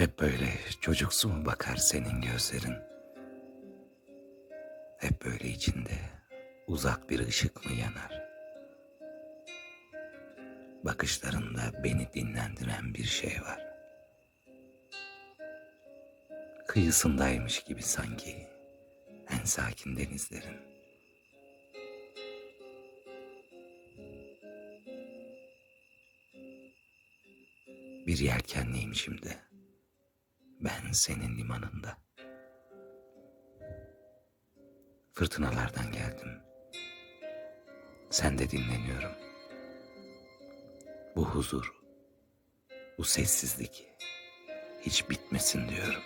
Hep böyle çocuksu mu bakar senin gözlerin? Hep böyle içinde uzak bir ışık mı yanar? Bakışlarında beni dinlendiren bir şey var. Kıyısındaymış gibi sanki en sakin denizlerin. Bir yelkenliymişim de ben senin limanında. Fırtınalardan geldim. Sen de dinleniyorum. Bu huzur, bu sessizlik hiç bitmesin diyorum.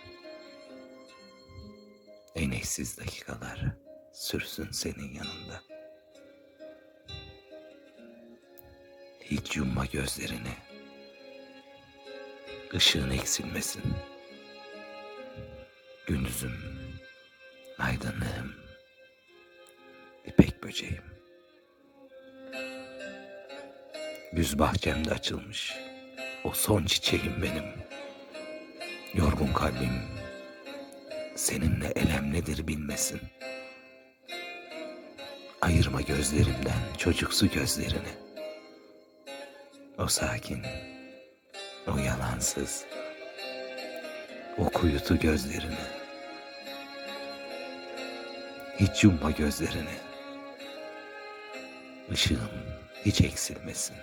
En eşsiz dakikalar sürsün senin yanında. Hiç yumma gözlerini. Işığın eksilmesin. Gündüzüm, aydınlığım, ipek böceğim. Güz bahçemde açılmış o son çiçeğim benim. Yorgun kalbim seninle elem nedir bilmesin. Ayırma gözlerimden çocuksu gözlerini. O sakin, o yalansız, o kuyutu gözlerini. Hiç yumma gözlerini. Işığım hiç eksilmesin.